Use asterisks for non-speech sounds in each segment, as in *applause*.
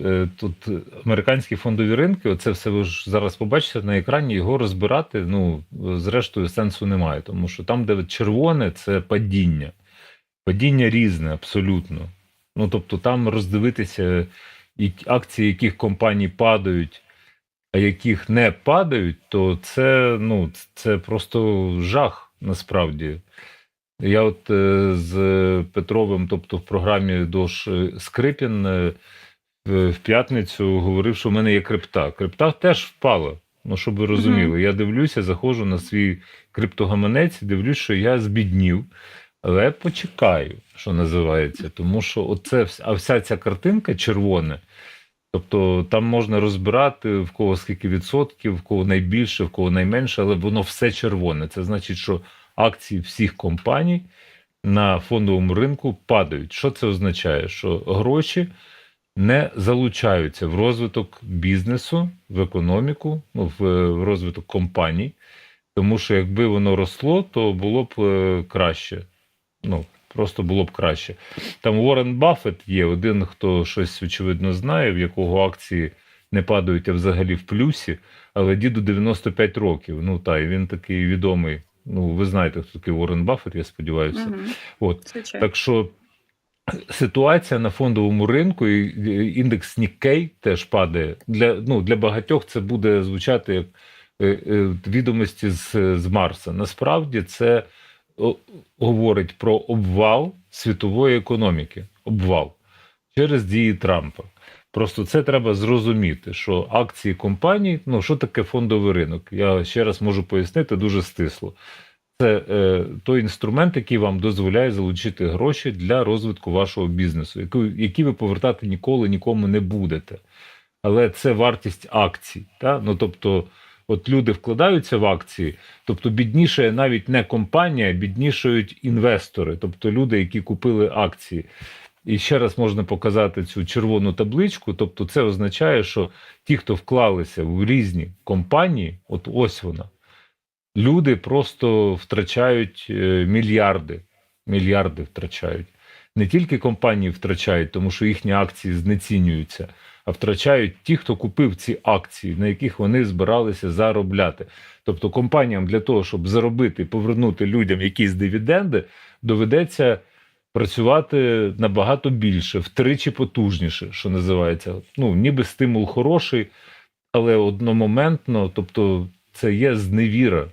е, тут американські фондові ринки, оце все ви ж зараз побачите на екрані, його розбирати, ну, зрештою, сенсу немає, тому що там, де червоне, це падіння. Падіння різне, абсолютно. Ну, тобто, там роздивитися і акції, яких компаній падають, а яких не падають, то це, ну, це просто жах насправді. Я от е, з Петровим, тобто в програмі Дош е, Скрипін в в п'ятницю говорив, що в мене є крипта. Крипта теж впала. Ну, щоб ви розуміли, я дивлюся, заходжу на свій криптогаманець дивлюсь, що я збіднів. Але почекаю, що називається, тому що оце, а вся ця картинка червона, тобто там можна розбирати в кого скільки відсотків, в кого найбільше, в кого найменше, але воно все червоне. Це значить, що акції всіх компаній на фондовому ринку падають. Що це означає? Що гроші не залучаються в розвиток бізнесу, в економіку, ну, в, в розвиток компаній. Тому що якби воно росло, то було б е, краще. Ну, просто було б краще. Там Уоррен Баффет є один, хто щось очевидно знає, в якого акції не падають, а взагалі в плюсі, але діду 95 років. Ну та і він такий відомий. Ну, ви знаєте, хто такий Уоррен Баффет, я сподіваюся. Мгм. От. Звичайно. Так що ситуація на фондовому ринку і індекс Nikkei теж падає. Для, ну, для багатьох це буде звучати як е, е, відомості з, з Марса. Насправді це говорить про обвал світової економіки. Обвал через дії Трампа. Просто це треба зрозуміти, що акції компаній, ну що таке фондовий ринок? Я ще раз можу пояснити дуже стисло. Це е, той інструмент, який вам дозволяє залучити гроші для розвитку вашого бізнесу, яку, які ви повертати ніколи нікому не будете. Але це вартість акцій. Та? Ну, тобто, от люди вкладаються в акції, тобто бідніше навіть не компанія, біднішають інвестори, тобто люди, які купили акції. І ще раз можна показати цю червону табличку. Тобто, це означає, що ті, хто вклалися в різні компанії, от ось вона, люди просто втрачають е, мільярди. Мільярди втрачають. Не тільки компанії втрачають, тому що їхні акції знецінюються, а втрачають ті, хто купив ці акції, на яких вони збиралися заробляти. Тобто компаніям для того, щоб заробити повернути людям якісь дивіденди, доведеться працювати набагато більше, втричі потужніше, що називається. Ну, ніби стимул хороший, але одномоментно, тобто, це є зневіра,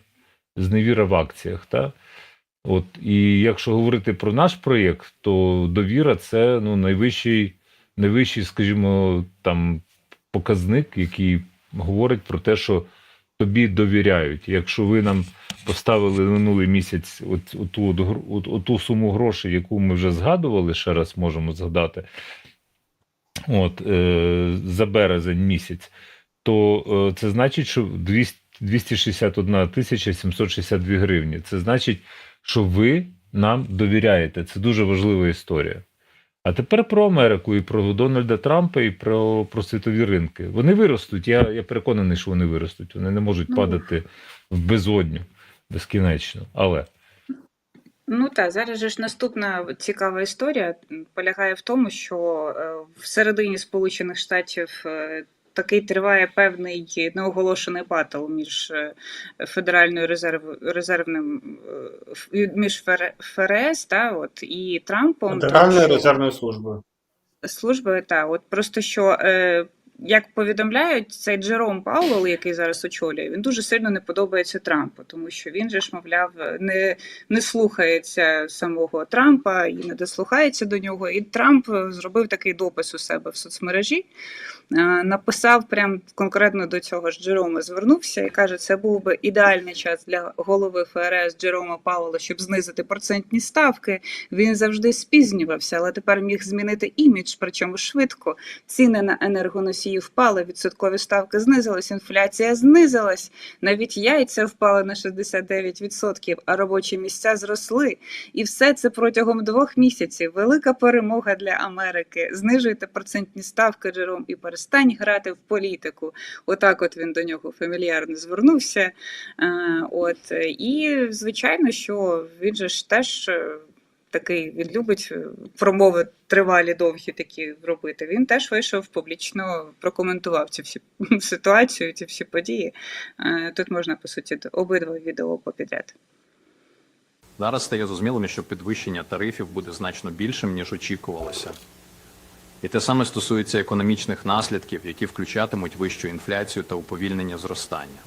зневіра в акціях. Та? От, і якщо говорити про наш проєкт, то довіра це ну, найвищий, найвищий, скажімо, там показник, який говорить про те, що тобі довіряють. Якщо ви нам поставили минулий місяць от, оту, от, от, оту суму грошей, яку ми вже згадували, ще раз можемо згадати, от, е, за березень місяць, то е, це значить, що 200, 261 тисяча 762 гривні. Це значить, що ви нам довіряєте. Це дуже важлива історія. А тепер про Америку і про Дональда Трампа, і про, про світові ринки. Вони виростуть. Я, я переконаний, що вони виростуть. Вони не можуть Ну. падати в безодню безкінечно. Але Ну так, зараз же ж наступна цікава історія полягає в тому, що е, всередині Сполучених Штатів е, такий триває певний неоголошений батл між е, Федеральною резерв, резервним е, між ФР- ФРС та от і Трампом. Федеральною що- резервної служби. служби, та от просто що. Е, як повідомляють, цей Джером Пауэлл, який зараз очолює, він дуже сильно не подобається Трампу, тому що він же ж, мовляв, не, не слухається самого Трампа і не дослухається до нього. І Трамп зробив такий допис у себе в соцмережі, написав прям конкретно до цього ж Джерома, звернувся і каже, це був би ідеальний час для голови ФРС Джерома Пауэлла, щоб знизити процентні ставки. Він завжди спізнювався, але тепер міг змінити імідж, причому швидко. Ціни на енергоносії впали, відсоткові ставки знизились, інфляція знизилась, навіть яйця впали на 69%, а робочі місця зросли. І все це протягом двох місяців. Велика перемога для Америки. Знижуйте процентні ставки, Джером, і перестань грати в політику. Отак, от він до нього фамільярно звернувся. Е, От і звичайно, що він же ж теж. Такий він любить е, промови тривалі, довгі такі робити. Він теж вийшов публічно, прокоментував цю всі *laughs* ситуацію, ці всі події. Е, Тут можна по суті обидва відео попідряд. Зараз стає зрозумілим, що підвищення тарифів буде значно більшим, ніж очікувалося. І те саме стосується економічних наслідків, які включатимуть вищу інфляцію та уповільнення зростання.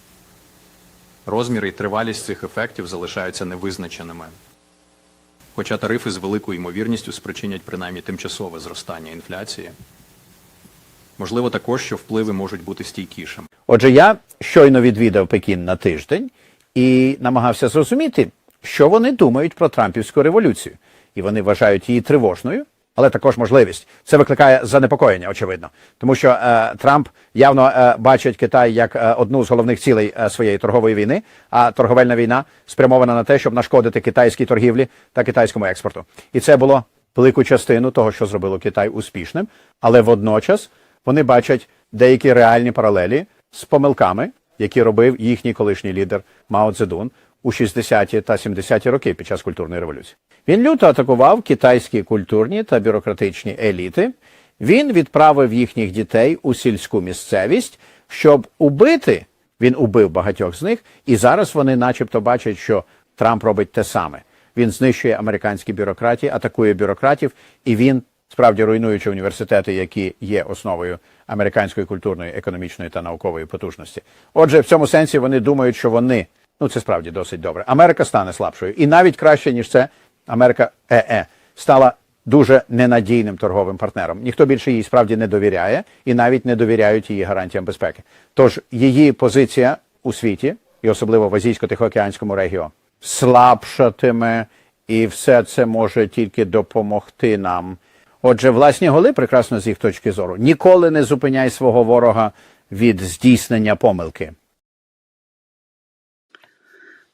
Розміри і тривалість цих ефектів залишаються невизначеними. Хоча тарифи з великою ймовірністю спричинять принаймні тимчасове зростання інфляції, можливо також, що впливи можуть бути стійкішими. Отже, я щойно відвідав Пекін на тиждень і намагався зрозуміти, що вони думають про Трампівську революцію. І вони вважають її тривожною, але також можливість. Це викликає занепокоєння, очевидно, тому що е, Трамп явно е, бачить Китай як е, одну з головних цілей е, своєї торгової війни. А торговельна війна спрямована на те, щоб нашкодити китайській торгівлі та китайському експорту. І це було велику частину того, що зробило Китай успішним, але водночас вони бачать деякі реальні паралелі з помилками, які робив їхній колишній лідер Мао Цзедун у 60-ті та 70-ті роки під час культурної революції. Він люто атакував китайські культурні та бюрократичні еліти. Він відправив їхніх дітей у сільську місцевість, щоб убити. Він убив багатьох з них, і зараз вони, начебто, бачать, що Трамп робить те саме. Він знищує американські бюрократії, атакує бюрократів, і він справді руйнуючи університети, які є основою американської культурної, економічної та наукової потужності. Отже, в цьому сенсі вони думають, що вони ну це справді досить добре. Америка стане слабшою, і навіть краще ніж це, Америка ЕЕ стала дуже ненадійним торговим партнером. Ніхто більше їй справді не довіряє і навіть не довіряють її гарантіям безпеки. Тож її позиція у світі, і особливо в азійсько-тихоокеанському регіоні, слабшатиме, і все це може тільки допомогти нам. Отже, власні голи, прекрасно з їх точки зору, ніколи не зупиняй свого ворога від здійснення помилки.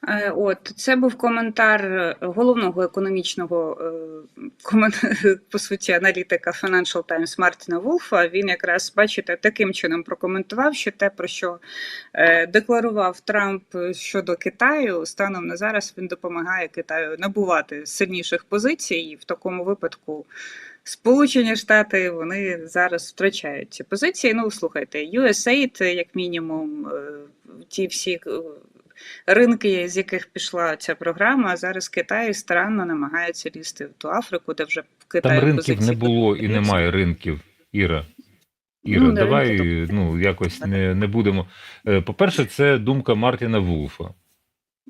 Е, От це був коментар е, головного економічного е, *laughs* по суті аналітика Financial Times Мартіна Вулфа. Він якраз бачите таким чином прокоментував, що те, про що декларував Трамп щодо Китаю, станом на зараз він допомагає Китаю набувати сильніших позицій. І в такому випадку Сполучені Штати вони зараз втрачають ці позиції. Ну слухайте, USAID, як мінімум, ті всі. Ринки, з яких пішла ця програма, а зараз Китай старанно намагається лізти в ту Африку, де вже в Китаї Там ринків не було і немає ринків, Іра. Іра, Ну, давай ринки ну, якось не, не будемо. Е, По-перше, це думка Мартіна Вулфа.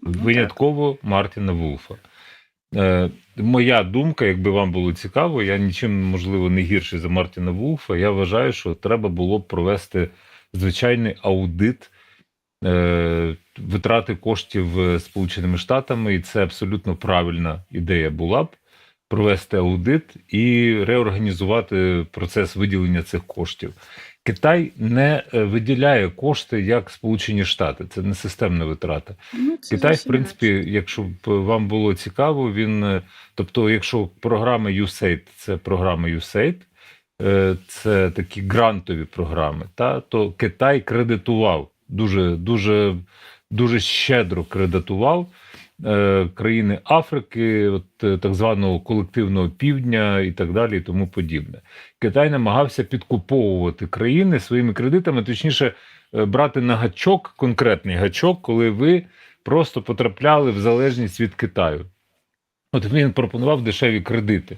Ну, так. Винятково Мартіна Вулфа. Е, моя думка, якби вам було цікаво, я нічим, можливо, не гірший за Мартіна Вулфа. Я вважаю, що треба було б провести звичайний аудит витрати коштів е, Сполученими Штатами, і це абсолютно правильна ідея була б провести аудит і реорганізувати процес виділення цих коштів. Китай не е, виділяє кошти як Сполучені Штати, це не системна витрата. Ну, це Китай, в принципі, якщо б вам було цікаво, він е, тобто, якщо програма USAID – це програма USAID, е, це такі грантові програми, та то Китай кредитував дуже дуже дуже щедро кредитував е, країни Африки, от е, так званого колективного півдня і так далі, і тому подібне. Китай намагався підкуповувати країни своїми кредитами, точніше, е, брати на гачок конкретний гачок, коли ви просто потрапляли в залежність від Китаю. От він пропонував дешеві кредити.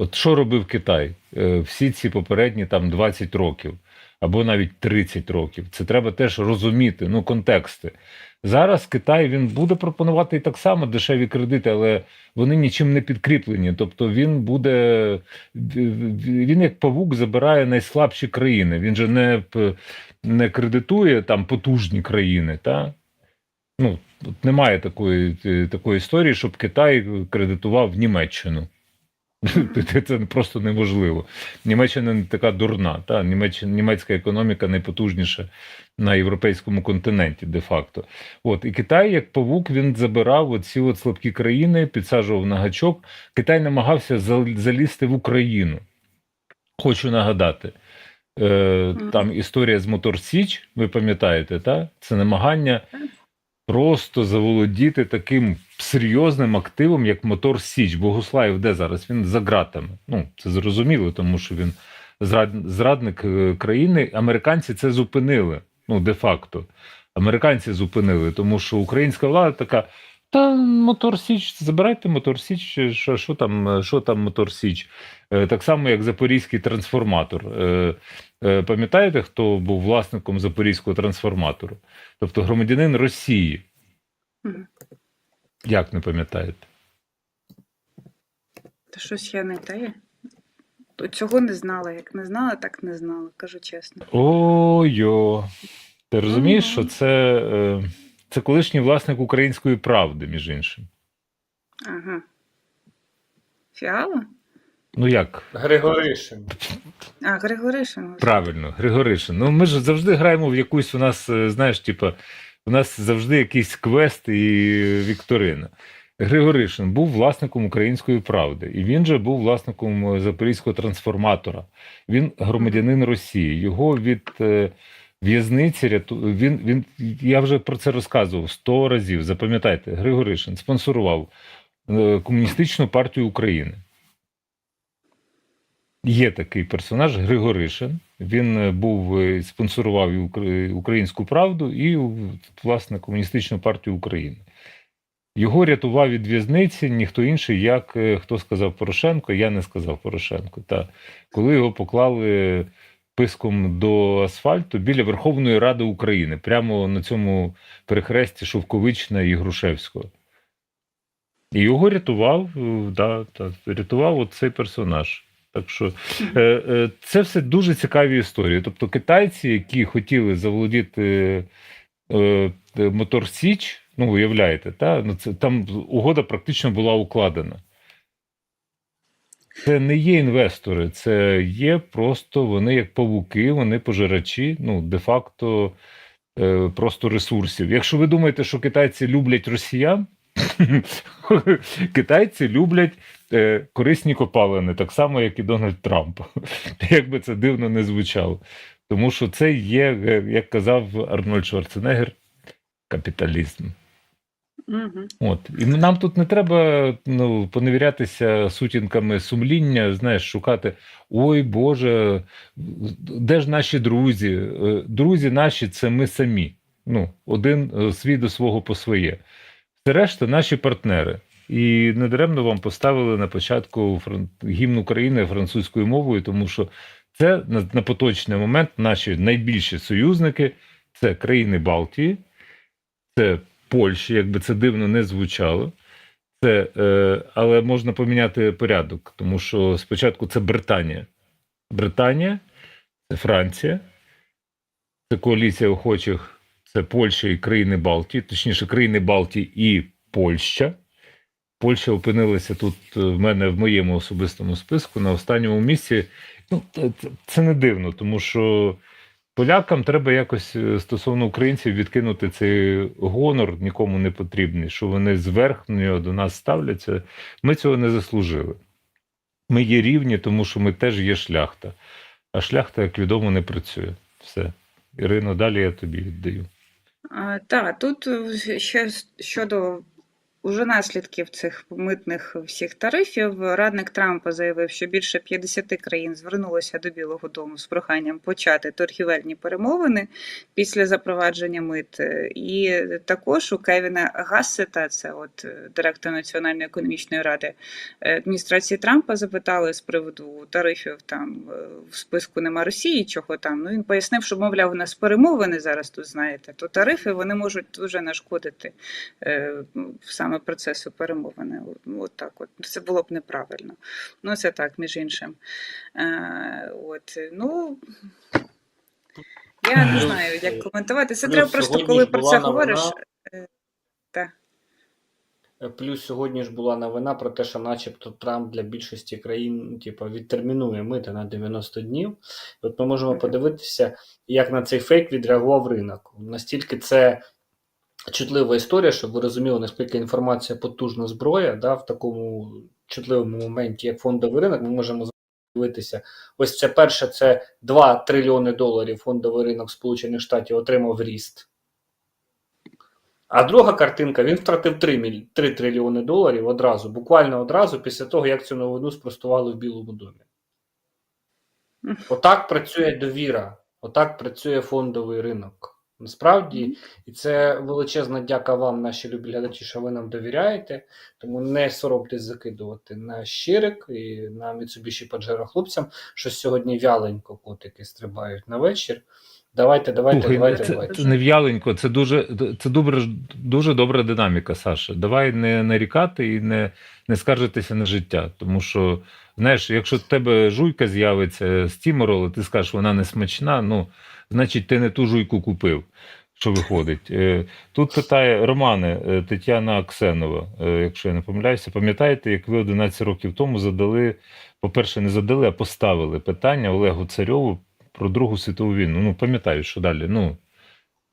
От що робив Китай всі ці попередні там 20 років або навіть 30 років. Це треба теж розуміти, ну, контексти. Зараз Китай він буде пропонувати і так само дешеві кредити, але вони нічим не підкріплені. Тобто він буде він як павук забирає найслабші країни. Він же не, не кредитує там потужні країни. Та? Ну, немає такої, е, такої історії, щоб Китай кредитував Німеччину. *laughs* Це- просто неможливо. Німеччина не така дурна. Та? Німеччина, німецька економіка найпотужніша на європейському континенті, де-факто. От, і Китай, як павук, він забирав оці от слабкі країни, підсаджував на гачок. Китай намагався залізти в Україну. Хочу нагадати. Е, там історія з Мотор Січ, ви пам'ятаєте, та? це намагання просто заволодіти таким серйозним активом, як мотор Січ. Богуслаєв де зараз? Він за ґратами. Ну, це зрозуміло, тому що він зрад- зрадник е, країни. Американці це зупинили. Ну, де-факто. Американці зупинили, тому що українська влада така. Та мотор Січ, забирайте мотор Січ, що, що там, що там мотор Січ? Е, Так само, як Запорізький трансформатор. Е, е, Пам'ятаєте, хто був власником Запорізького трансформатору? Тобто громадянин Росії. Як не пам'ятаєте? Та щось я не те. Цього не знала. Як не знала, так не знала, кажу чесно. Ой-о. Ти розумієш, що це, це колишній власник української правди, між іншим. Ага. Фіала? Ну як? Григоришин. А, Григоришин. Правильно, Григоришин. Ну ми ж завжди граємо в якусь у нас, е, знаєш, типа, у нас завжди якийсь квест і вікторина. Григоришин був власником української правди, і він же був власником е, запорізького трансформатора. Він громадянин Росії. Його від е, в'язниці ряту... він, він, я вже про це розказував сто разів. Запам'ятайте, Григоришин спонсорував е, комуністичну партію України. Є такий персонаж Григоришин. Він е, був е, спонсорував українську правду і власне комуністичну партію України. Його рятував від в'язниці ніхто інший, як хто сказав Порошенко, я не сказав Порошенко. Та коли його поклали писком до асфальту біля Верховної Ради України, прямо на цьому перехресті Шовковична і Грушевського. І його рятував, да, та, рятував цей персонаж. Так що е, е, це все дуже цікаві історії. Тобто китайці, які хотіли заволодіти е, мотор Січ, ну уявляєте, та? Ну, там угода практично була укладена. Це не є інвестори, це є просто вони як павуки, вони пожирачі, ну, де-факто е, просто ресурсів. Якщо ви думаєте, що китайці люблять росіян, *laughs* китайці люблять е, корисні копалини, так само, як і Дональд Трамп. *laughs* Як би це дивно не звучало. Тому що це є, е, як казав Арнольд Шварценеггер, капіталізм. Угу. От. І нам тут не треба ну, поневірятися сутінками сумління, знаєш, шукати ой Боже, де ж наші друзі? Е, Друзі наші це ми самі. Ну, один е, свій до свого по своє. Все решта наші партнери. І недаремно вам поставили на початку гімн України французькою мовою, тому що це на, на поточний момент наші найбільші союзники це країни Балтії, це Польщі, якби це дивно не звучало. Це, е, але можна поміняти порядок, тому що спочатку це Британія. Британія, це Франція, це коаліція охочих, це Польща і країни Балтії, точніше, країни Балтії і Польща. Польща опинилася тут е, в мене в моєму особистому списку на останньому місці. Ну, це, не дивно, тому що полякам треба якось е, стосовно українців відкинути цей гонор, нікому не потрібний, що вони зверхньо до нас ставляться. Ми цього не заслужили. Ми є рівні, тому що ми теж є шляхта. А шляхта, як відомо, не працює. Все. Ірино, далі я тобі віддаю. Так, тут ще щодо уже наслідків цих митних всіх тарифів, радник Трампа заявив, що більше 50 країн звернулося до Білого Дому з проханням почати торгівельні перемовини після запровадження мит. Е, І також у Кевіна Гассета, це от е, директор Національної економічної ради е, адміністрації Трампа, запитали з приводу тарифів там в списку нема Росії, чого там. Ну він пояснив, що мовляв, у нас перемовини зараз тут знаєте, то тарифи вони можуть дуже нашкодити е, саме процесу перемовини. От, так, от це було б неправильно. Ну це так, між іншим. Е, от ну. Я не знаю, як коментувати. Це треба просто, коли про це новина- говориш. Е, Плюс сьогодні ж була новина про те, що начебто Трамп для більшості країн типу, відтермінує мити на 90 днів. От ми можемо подивитися, як на цей фейк відреагував ринок. Настільки це чутлива історія, щоб ви розуміли, наскільки інформація потужна зброя, да, в такому чутливому моменті, як фондовий ринок, ми можемо дивитися. Ось це перше, це 2 трильйони доларів фондовий ринок Сполучених Штатів отримав ріст. А друга картинка, він втратив 3, міль... 3 трильйони доларів одразу, буквально одразу після того, як цю новину спростували в Білому домі. Отак працює довіра, отак працює фондовий ринок. Насправді, і це величезна дяка вам, наші любі глядачі, що ви нам довіряєте. Тому не соромтесь закидувати на щирик і на Mitsubishi Pajero хлопцям, що сьогодні вяленько котики стрибають на вечір. Давайте, давайте, Слухай, давайте, це, давайте. це не в'яленько, це дуже, це добре, дуже добра динаміка, Саша. Давай не нарікати і не, не скаржитися на життя. Тому що, знаєш, якщо в тебе жуйка з'явиться з Тіморол, ти скажеш, вона не смачна, ну, значить, ти не ту жуйку купив. Що виходить? Е, Тут питає Романе е, Тетяна Аксенова, е, якщо я не помиляюся, пам'ятаєте, як ви 11 років тому задали, по-перше, не задали, а поставили питання Олегу Царьову про Другу світову війну. Ну, пам'ятаю, що далі. Ну,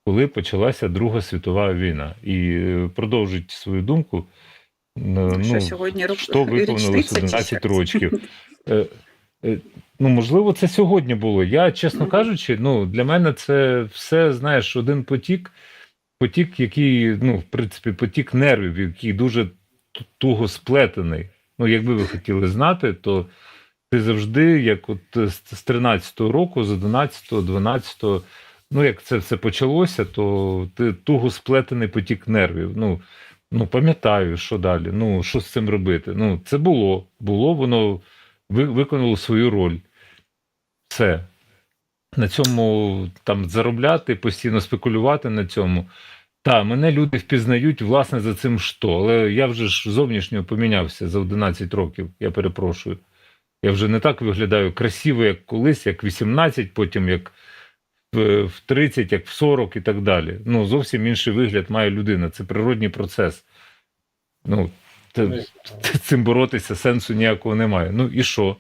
коли почалася Друга світова війна. І продовжують свою думку. Ну, Що сьогодні що виповнилось 11 що? років. Ну, можливо, це сьогодні було. Я, чесно кажучи, ну, для мене це все, знаєш, один потік, потік, який, ну, в принципі, потік нервів, який дуже туго сплетений. Ну, якби ви хотіли знати, то ти завжди, як от з з 13-го року, з 11-го, 12-го, ну, як це все почалося, то ти туго сплетений потік нервів. Ну, ну пам'ятаю, що далі. Ну, що з цим робити? Ну, це було. Було, воно ви- виконало свою роль. Все. На цьому там заробляти, постійно спекулювати на цьому. Та, мене люди впізнають, власне, за цим що. Але я вже ж зовнішньо помінявся за 11 років, я перепрошую. Я вже не так виглядаю красиво, як колись, як 18, потім як в в 30, як в 40 і так далі. Ну, зовсім інший вигляд має людина. Це природній процес. Ну, те- цим боротися сенсу ніякого немає. Ну і що?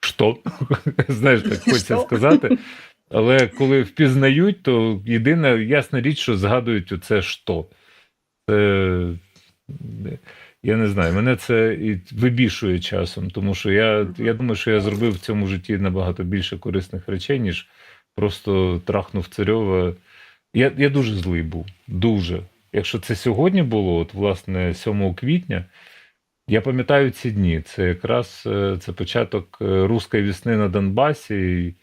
Що? *laughs* Знаєш, так хочеться сказати. Але коли впізнають, то єдина ясна річ, що згадують оце що. Це, я не знаю, мене це і вибішує часом, тому що я, я думаю, що я зробив в цьому житті набагато більше корисних речей, ніж просто трахнув царьова. Я, я дуже злий був. Дуже. Якщо це сьогодні було, от власне 7 квітня, я пам'ятаю ці дні. Це якраз е, це початок е, руської весни на Донбасі.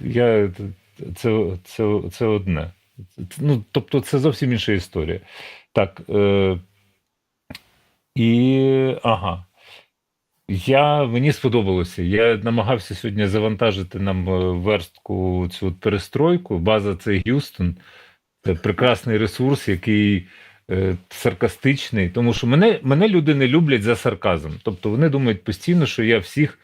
Я, це, це, це одне. Ну, тобто, це зовсім інша історія. Так. Е, і ага. Я, мені сподобалося. Я намагався сьогодні завантажити нам е, верстку цю перестройку. База це Г'юстон. Це прекрасний ресурс, який саркастичний. Тому що мене, мене люди не люблять за сарказм. Тобто вони думають постійно, що я всіх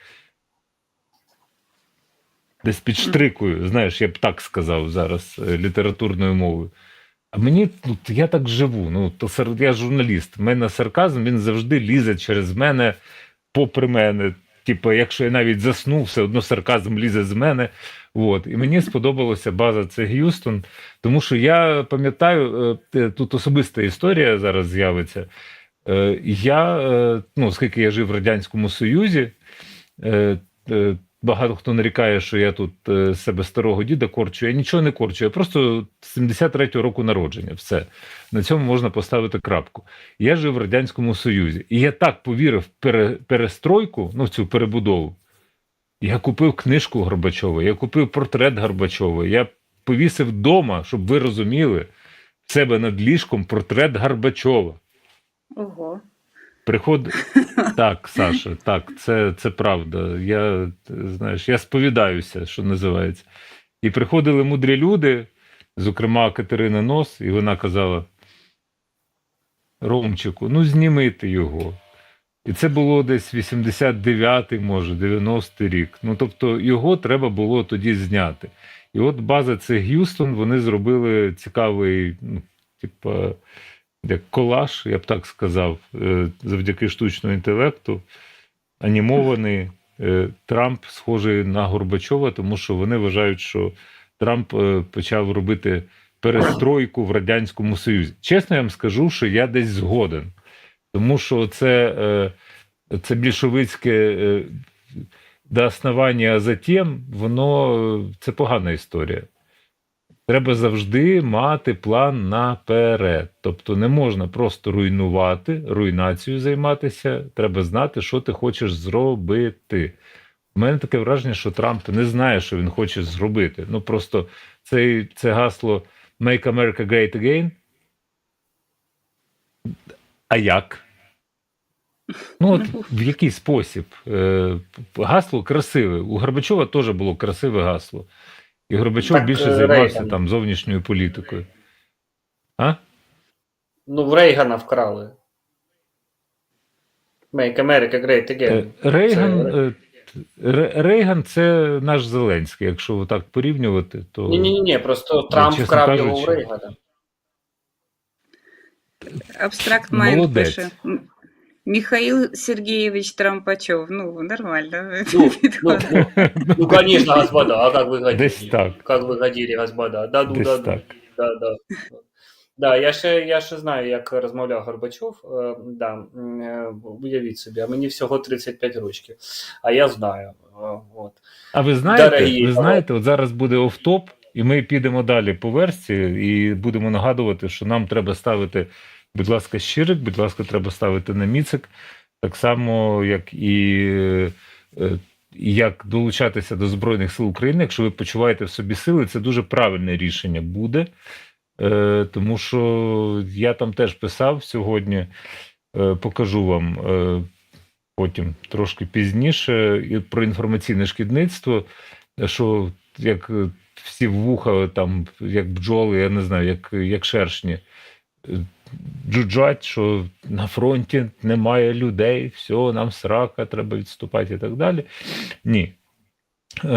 десь підштрикую. Знаєш, я б так сказав зараз е, літературною мовою. А мені ну, я так живу. Ну, то сар- я журналіст. У мене сарказм він завжди лізе через мене, попри мене. Типу, якщо я навіть засну, все одно сарказм лізе з мене. От. І мені сподобалася база це Г'юстон, тому що я пам'ятаю, е, тут особиста історія зараз з'явиться. Е, Я, е, ну, оскільки я жив в Радянському Союзі, багато хто нарікає, що я тут е, себе старого діда корчу. Я нічого не корчу, я просто 73-го року народження. Все. На цьому можна поставити крапку. Я жив в Радянському Союзі. І я так повірив в пере, перестройку, ну, в цю перебудову. Я купив книжку Горбачова, я купив портрет Горбачова, я повісив вдома, щоб ви розуміли, в себе над ліжком портрет Горбачова. Ого. Приход... *laughs* Так, Саша, так, це, це правда. Я, знаєш, я сповідаюся, що називається. І приходили мудрі люди, зокрема Катерина Нос, і вона казала: Ромчику, ну знімити його. І це було десь 89-й, може, 90-й рік. Ну тобто його треба було тоді зняти. І от база це Г'юстон, вони зробили цікавий, ну, типа, як колаж, я б так сказав, е, завдяки штучному інтелекту, анімований е, Трамп схожий на Горбачова, тому що вони вважають, що Трамп е, почав робити перестройку в Радянському Союзі. Чесно, я вам скажу, що я десь згоден. Тому що це, це більшовицьке до основання, а затем, воно це погана історія. Треба завжди мати план наперед. Тобто не можна просто руйнувати, руйнацією займатися. Треба знати, що ти хочеш зробити. У мене таке враження, що Трамп не знає, що він хоче зробити. Ну просто це, це гасло Make America Great Again. А як? Ну, от в який спосіб? Е, Гасло красиве. У Горбачова теж було красиве гасло. І Горбачов Так, більше е, займався Рейган. там зовнішньою політикою. А? Ну, в Рейгана вкрали. Make America Great Е, Again. Рейган, Це- е, Рейган це наш Зеленський. Якщо так порівнювати, то Ні, ні, ні, просто Трамп чесно вкрав його у Рейгана. Абстракт Майнд пише. Михаил Сергеевич Трампачев. Ну, нормально. Ну, *laughs* ну, ну, ну, конечно, господа, а как вы хотели? Десь так. Как вы хотели, господа? Да, ну, Десь да. Да, да. Да, я ще, я ще знаю, як розмовляв Горбачов. Е, да, е, уявіть собі, а мені всього 35 років. А я знаю. Е, От. А ви знаєте, Дорогі, ви знаєте, от зараз буде офтоп, і ми підемо далі по версії і будемо нагадувати, що нам треба ставити, будь ласка, щирик, будь ласка, треба ставити на міцик, так само, як і е, як долучатися до Збройних сил України. Якщо ви почуваєте в собі сили, це дуже правильне рішення буде. Е, Тому що я там теж писав сьогодні, е, покажу вам. потім трошки пізніше про інформаційне шкідництво, що як всі вуха, там, як бджоли, я не знаю, як, як шершні, джуджать, що на фронті немає людей, все, нам срака, треба відступати і так далі. Ні. Е,